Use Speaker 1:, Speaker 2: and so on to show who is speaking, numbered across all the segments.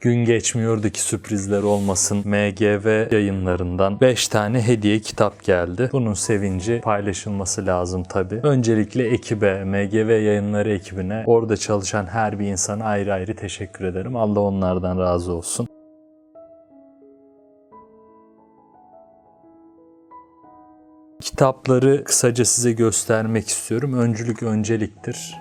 Speaker 1: Gün geçmiyordu ki sürprizler olmasın. MGV yayınlarından 5 tane hediye kitap geldi. Bunun sevinci paylaşılması lazım tabi. Öncelikle ekibe, MGV yayınları ekibine, orada çalışan her bir insana ayrı ayrı teşekkür ederim. Allah onlardan razı olsun. Kitapları kısaca size göstermek istiyorum. Öncülük önceliktir.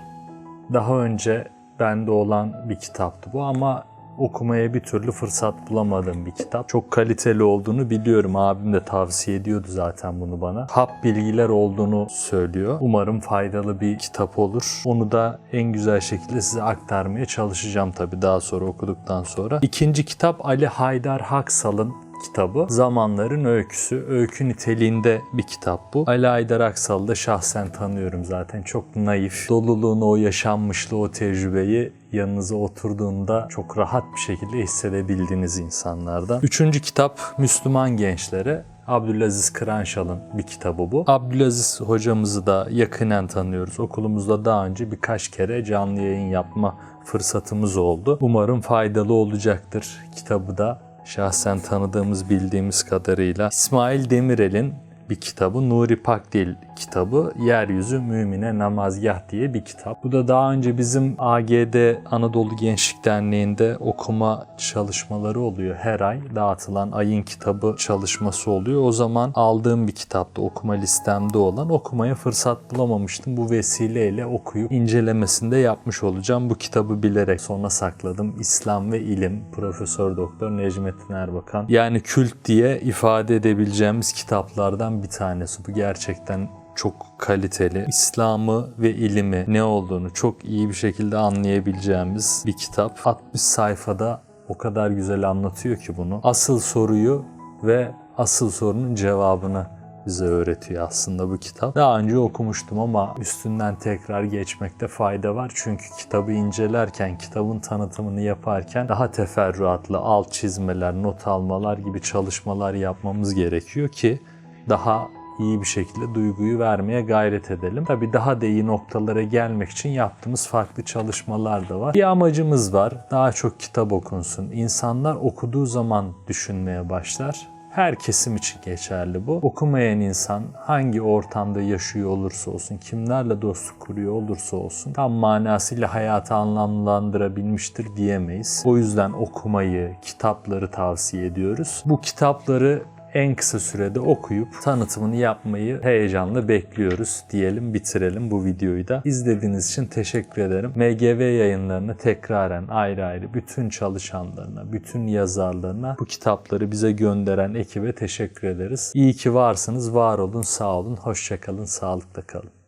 Speaker 1: Daha önce bende olan bir kitaptı bu ama okumaya bir türlü fırsat bulamadığım bir kitap. Çok kaliteli olduğunu biliyorum. Abim de tavsiye ediyordu zaten bunu bana. Hap bilgiler olduğunu söylüyor. Umarım faydalı bir kitap olur. Onu da en güzel şekilde size aktarmaya çalışacağım tabii daha sonra okuduktan sonra. İkinci kitap Ali Haydar Haksal'ın kitabı Zamanların Öyküsü. Öykü niteliğinde bir kitap bu. Ali Aydar Aksal'ı da şahsen tanıyorum zaten. Çok naif. Doluluğunu, o yaşanmışlığı, o tecrübeyi yanınıza oturduğunda çok rahat bir şekilde hissedebildiğiniz insanlardan. Üçüncü kitap Müslüman Gençlere. Abdülaziz Kıranşal'ın bir kitabı bu. Abdülaziz hocamızı da yakinen tanıyoruz. Okulumuzda daha önce birkaç kere canlı yayın yapma fırsatımız oldu. Umarım faydalı olacaktır. Kitabı da şahsen tanıdığımız bildiğimiz kadarıyla İsmail Demirel'in bir kitabı Nuri Pakdil kitabı Yeryüzü Mümine Namazgah diye bir kitap. Bu da daha önce bizim AGD Anadolu Gençlik Derneği'nde okuma çalışmaları oluyor. Her ay dağıtılan ayın kitabı çalışması oluyor. O zaman aldığım bir kitaptı okuma listemde olan. Okumaya fırsat bulamamıştım. Bu vesileyle okuyup incelemesinde yapmış olacağım. Bu kitabı bilerek sona sakladım. İslam ve İlim Profesör Doktor Necmettin Erbakan. Yani kült diye ifade edebileceğimiz kitaplardan bir tanesi. Bu gerçekten çok kaliteli. İslam'ı ve ilimi ne olduğunu çok iyi bir şekilde anlayabileceğimiz bir kitap. 60 sayfada o kadar güzel anlatıyor ki bunu. Asıl soruyu ve asıl sorunun cevabını bize öğretiyor aslında bu kitap. Daha önce okumuştum ama üstünden tekrar geçmekte fayda var. Çünkü kitabı incelerken, kitabın tanıtımını yaparken daha teferruatlı alt çizmeler, not almalar gibi çalışmalar yapmamız gerekiyor ki daha iyi bir şekilde duyguyu vermeye gayret edelim. Tabii daha da iyi noktalara gelmek için yaptığımız farklı çalışmalar da var. Bir amacımız var. Daha çok kitap okunsun. İnsanlar okuduğu zaman düşünmeye başlar. Her kesim için geçerli bu. Okumayan insan hangi ortamda yaşıyor olursa olsun, kimlerle dostluk kuruyor olursa olsun tam manasıyla hayatı anlamlandırabilmiştir diyemeyiz. O yüzden okumayı, kitapları tavsiye ediyoruz. Bu kitapları en kısa sürede okuyup tanıtımını yapmayı heyecanla bekliyoruz diyelim bitirelim bu videoyu da. İzlediğiniz için teşekkür ederim. MGV yayınlarını tekraren ayrı ayrı bütün çalışanlarına, bütün yazarlarına bu kitapları bize gönderen ekibe teşekkür ederiz. İyi ki varsınız, var olun, sağ olun, hoşçakalın, sağlıkla kalın.